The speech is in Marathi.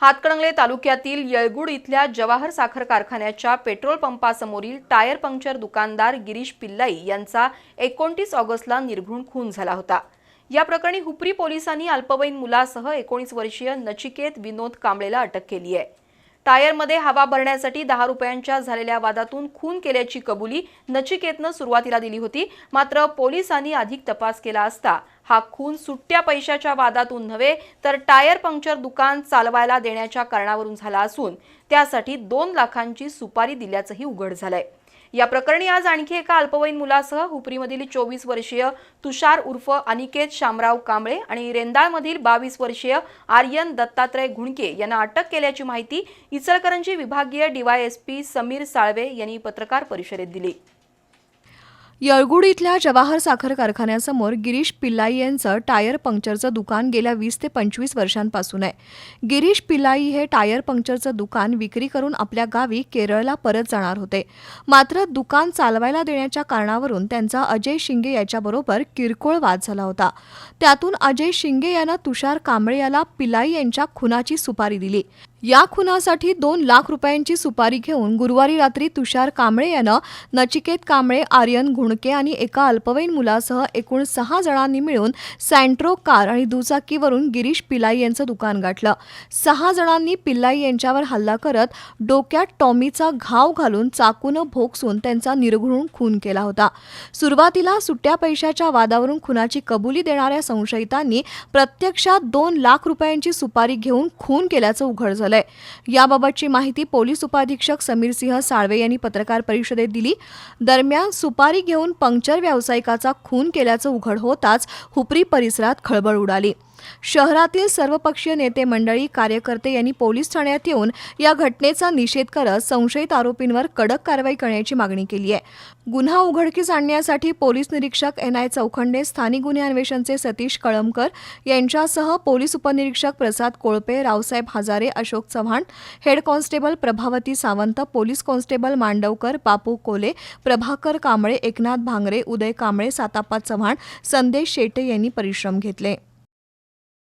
हातकणंगले तालुक्यातील येळगुड इथल्या जवाहर साखर कारखान्याच्या पेट्रोल पंपासमोरील टायर पंक्चर दुकानदार गिरीश पिल्लाई यांचा एकोणतीस ऑगस्टला निर्घृण खून झाला होता. या प्रकरणी हुपरी पोलिसांनी अल्पवयीन मुलासह एकोणीस वर्षीय नचिकेत विनोद कांबळेला अटक केली आहे. टायरमध्ये हवा भरण्यासाठी दहा रुपयांच्या झालेल्या वादातून खून केल्याची कबुली नचिकेतनं सुरुवातीला दिली होती. मात्र पोलिसांनी अधिक तपास केला असता हा खून सुट्ट्या पैशाच्या वादातून नव्हे तर टायर पंक्चर दुकान चालवायला देण्याच्या कारणावरून झाला असून त्यासाठी दोन लाखांची सुपारी दिल्याचंही उघड झालंय. या प्रकरणी आज आणखी एका अल्पवयीन मुलासह हुपरीमधील चोवीस वर्षीय तुषार उर्फ अनिकेत शामराव कांबळे आणि रेंदाळमधील बावीस वर्षीय आर्यन दत्तात्रय घुणके यांना अटक केल्याची माहिती इचलकरंजी विभागीय डीवायएसपी समीर साळवे यांनी पत्रकार परिषदेत दिली. येळगुड इथल्या जवाहर साखर कारखान्यासमोर गिरीश पिल्लाई यांचं टायर पंक्चरचं दुकान गेल्या वीस ते पंचवीस वर्षांपासून आहे. गिरीश पिल्लाई हे टायर पंक्चरचं दुकान विक्री करून आपल्या गावी केरळला परत जाणार होते. मात्र दुकान चालवायला देण्याच्या कारणावरून त्यांचा अजय शिंगे याच्याबरोबर किरकोळ वाद झाला होता. त्यातून अजय शिंगे यानं तुषार कांबळे याला पिल्लाई यांच्या खुनाची सुपारी दिली. या खुनासाठी दोन लाख रुपयांची सुपारी घेऊन गुरुवारी रात्री तुषार कांबळे यानं नचिकेत कांबळे आर्यन घुणके आणि एका अल्पवयीन मुलासह एकूण सहा जणांनी मिळून सँट्रो कार आणि दुचाकीवरून गिरीश पिल्लाई यांचं दुकान गाठलं. सहा जणांनी पिल्लाई यांच्यावर हल्ला करत डोक्यात टॉमीचा घाव घालून चाकूनं भोगसून त्यांचा निर्घृण खून केला होता. सुरुवातीला सुट्ट्या पैशाच्या वादावरून खुनाची कबुली देणाऱ्या संशयितांनी प्रत्यक्षात दोन लाख रुपयांची सुपारी घेऊन खून केल्याचं उघड झालं. झालंय याबाबतची माहिती पोलीस उपाधीक्षक समीर सिंह साळवे यांनी पत्रकार परिषदेत दिली. दरम्यान सुपारी घेऊन पंक्चर व्यावसायिकाचा खून केल्याचं उघड होताच हुपरी परिसरात खळबळ उडाली. शहरातील सर्वपक्षीय नेते मंडळी कार्यकर्ते यांनी पोलीस ठाण्यात येऊन या घटनेचा निषेध करत संशयित आरोपींवर कडक कारवाई करण्याची मागणी केली आहे. गुन्हा उघडकीस आणण्यासाठी पोलीस निरीक्षक एन आय चौखंडे स्थानिक गुन्हे अन्वेषणचे सतीश कळमकर यांच्यासह पोलीस उपनिरीक्षक Prasad Kolpe Raosaheb Hajare Ashok Chavan head constable Prabhavati Sawant police constable Mandavkar Bapu Kole Prabhakar Kamble Eknath Bhangare उदय कांबळे सातापा चव्हाण संदेश शेटे यांनी परिश्रम घेतले.